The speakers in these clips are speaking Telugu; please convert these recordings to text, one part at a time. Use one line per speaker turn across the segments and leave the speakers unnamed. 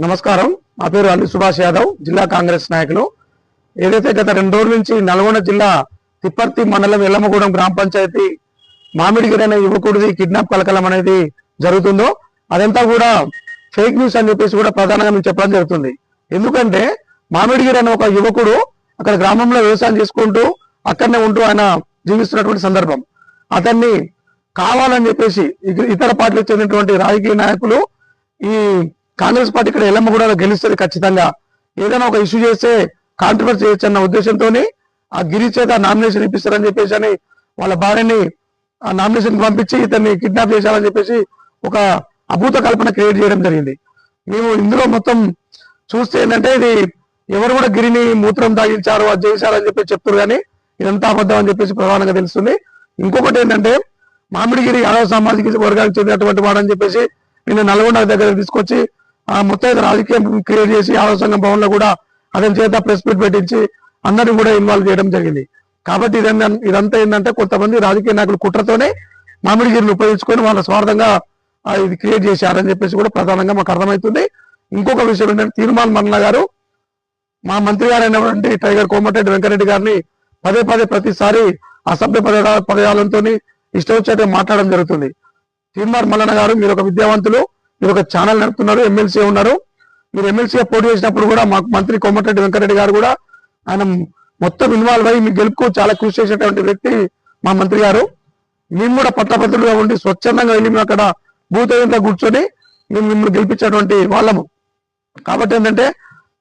నమస్కారం. నా పేరు అల్లు సుభాష్ యాదవ్ జిల్లా కాంగ్రెస్ నాయకులు. ఏదైతే గత రెండు రోజుల నుంచి నల్గొండ జిల్లా తిప్పర్తి మండలం ఎల్లమ్మగూడెం గ్రామ పంచాయతీ మామిడిగిరి అనే యువకుడిది కిడ్నాప్ కలకలం అనేది జరుగుతుందో అదంతా కూడా ఫేక్ న్యూస్ అని చెప్పేసి కూడా ప్రధానంగా మేము చెప్పడం జరుగుతుంది. ఎందుకంటే మామిడిగిరి అనే ఒక యువకుడు అక్కడ గ్రామంలో వ్యవసాయం చేసుకుంటూ అక్కడనే ఉంటూ ఆయన జీవిస్తున్నటువంటి సందర్భం. అతన్ని కావాలని చెప్పేసి ఇక- ఇతర పార్టీలకు చెందినటువంటి రాజకీయ నాయకులు ఈ కాంగ్రెస్ పార్టీ ఇక్కడ ఎల్లమ్మ కూడా గెలుస్తుంది ఖచ్చితంగా. ఏదైనా ఒక ఇష్యూ చేస్తే కాంట్రవర్సీ చేయొచ్చు అన్న ఉద్దేశంతో ఆ గిరి చేత నామినేషన్ ఇప్పిస్తారని చెప్పేసి అని వాళ్ళ భార్యని ఆ నామినేషన్ పంపించి ఇతన్ని కిడ్నాప్ చేశారని చెప్పేసి ఒక అభూత కల్పన క్రియేట్ చేయడం జరిగింది. మేము ఇందులో మొత్తం చూస్తే ఏంటంటే ఇది ఎవరు కూడా గిరిని మూత్రం తాగించారు అది చేశారని చెప్పి చెప్తారు కానీ ఇదంతా అబద్ధం అని చెప్పేసి ప్రధానంగా తెలుస్తుంది. ఇంకొకటి ఏంటంటే మామిడిగిరి యాదవ సామాజిక వర్గానికి చెందినటువంటి వాడని చెప్పేసి నిన్న నల్గొండ దగ్గర తీసుకొచ్చి మొత్తం రాజకీయం క్రియేట్ చేసి ఆడ సంఘం భవన్లో కూడా అతని చేత ప్రెస్ మీట్ పెట్టించి అందరిని కూడా ఇన్వాల్వ్ చేయడం జరిగింది. కాబట్టి ఇదంతా ఇదంతా ఏంటంటే కొంతమంది రాజకీయ నాయకులు కుట్రతోనే మామిడిగిరిని ఉపయోగించుకొని వాళ్ళ స్వార్థంగా ఇది క్రియేట్ చేశారని చెప్పేసి కూడా ప్రధానంగా మాకు అర్థమవుతుంది. ఇంకొక విషయం ఏంటంటే తీర్మాన్ మన్న గారు మా మంత్రి గారైనటువంటి టైగర్ కోమటిరెడ్డి వెంకరెడ్డి గారిని పదే పదే ప్రతిసారి అసభ్య పద పదజాలంతో ఇష్టం వచ్చేట మాట్లాడడం జరుగుతుంది. తీర్మార్ మల్లన్న గారు మీరు ఒక విద్యావంతులు మీరు ఒక ఛానల్ నడుపుతున్నారు ఎమ్మెల్సీ ఉన్నారు. మీరు ఎమ్మెల్సీగా పోటీ చేసినప్పుడు కూడా మాకు మంత్రి కోమటిరెడ్డి వెంకరెడ్డి గారు కూడా ఆయన మొత్తం ఇన్వాల్వ్ అయ్యి మీ గెలుపుకు చాలా కృషి చేసేటువంటి వ్యక్తి మా మంత్రి గారు. మేము కూడా పట్టభద్రులుగా ఉండి స్వచ్ఛందంగా వెళ్ళి మేము అక్కడ భూతంగా కూర్చొని మేము మిమ్మల్ని గెలిపించేటువంటి వాళ్ళము. కాబట్టి ఏంటంటే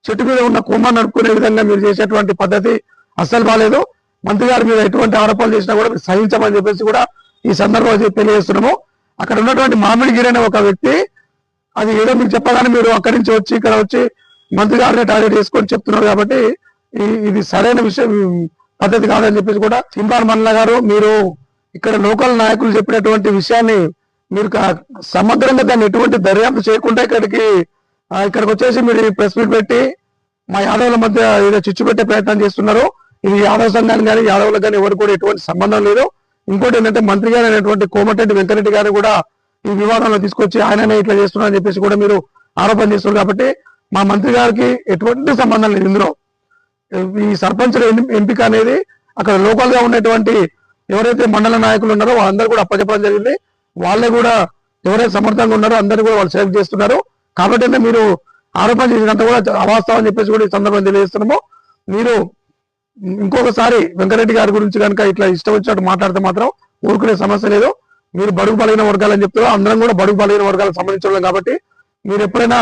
చెట్టు మీద ఉన్న కొమ్మ నడుపుకునే విధంగా మీరు చేసేటువంటి పద్ధతి అస్సలు బాగాలేదు మంత్రి గారి మీద ఎటువంటి ఆరోపణలు చేసినా కూడా సహించమని చెప్పేసి కూడా ఈ సందర్భంగా తెలియజేస్తున్నాము. అక్కడ ఉన్నటువంటి మామిడిగిరి అనే ఒక వ్యక్తి అది ఏదో మీకు చెప్పగానే మీరు అక్కడి నుంచి వచ్చి ఇక్కడ వచ్చి మంత్రి గారిని టార్గెట్ చేసుకొని చెప్తున్నారు కాబట్టి ఇది సరైన విషయం పద్ధతి కాదని చెప్పేసి కూడా సింబార్ మల్ల గారు మీరు ఇక్కడ లోకల్ నాయకులు చెప్పినటువంటి విషయాన్ని మీరు సమగ్రంగా దాన్ని ఎటువంటి దర్యాప్తు చేయకుండా ఇక్కడికి ఇక్కడికి వచ్చేసి మీరు ప్రెస్ మీట్ పెట్టి మా యాదవుల మధ్య ఏదో చిచ్చు పెట్టే ప్రయత్నం చేస్తున్నారు. ఇది యాదవ సంఘానికి కానీ యాదవులకు కానీ ఎవరు కూడా ఎటువంటి సంబంధం లేదు. ఇంకోటి ఏంటంటే మంత్రి గారు అయినటువంటి కోమటిరెడ్డి వెంకరెడ్డి గారు కూడా ఈ వివాదంలో తీసుకొచ్చి ఆయననే ఇట్లా చేస్తున్నారని చెప్పేసి కూడా మీరు ఆరోపణ చేస్తున్నారు కాబట్టి మా మంత్రి గారికి ఎటువంటి సంబంధం లేదు ఇందులో. ఈ సర్పంచుల ఎంపిక అనేది అక్కడ లోకల్గా ఉన్నటువంటి ఎవరైతే మండల నాయకులు ఉన్నారో వాళ్ళందరూ కూడా అప్పచెప్పడం జరిగింది. వాళ్ళే కూడా ఎవరైతే సమర్థంగా ఉన్నారో అందరూ కూడా వాళ్ళు సెలెక్ట్ చేస్తున్నారు. కాబట్టి మీరు ఆరోపణ చేసినంత కూడా అవాస్తవం అని చెప్పేసి కూడా ఈ సందర్భంగా తెలియజేస్తున్నాము. మీరు ఇంకొకసారి వెంకరెడ్డి గారి గురించి కనుక ఇట్లా ఇష్టం వచ్చినట్టు మాట్లాడితే మాత్రం ఊరుకునే సమస్య లేదు. మీరు బడుగు బలైన వర్గాలని చెప్తారు అందరం కూడా బడుగు పలిగిన వర్గాలకు సంబంధించిన కాబట్టి మీరు ఎప్పుడైనా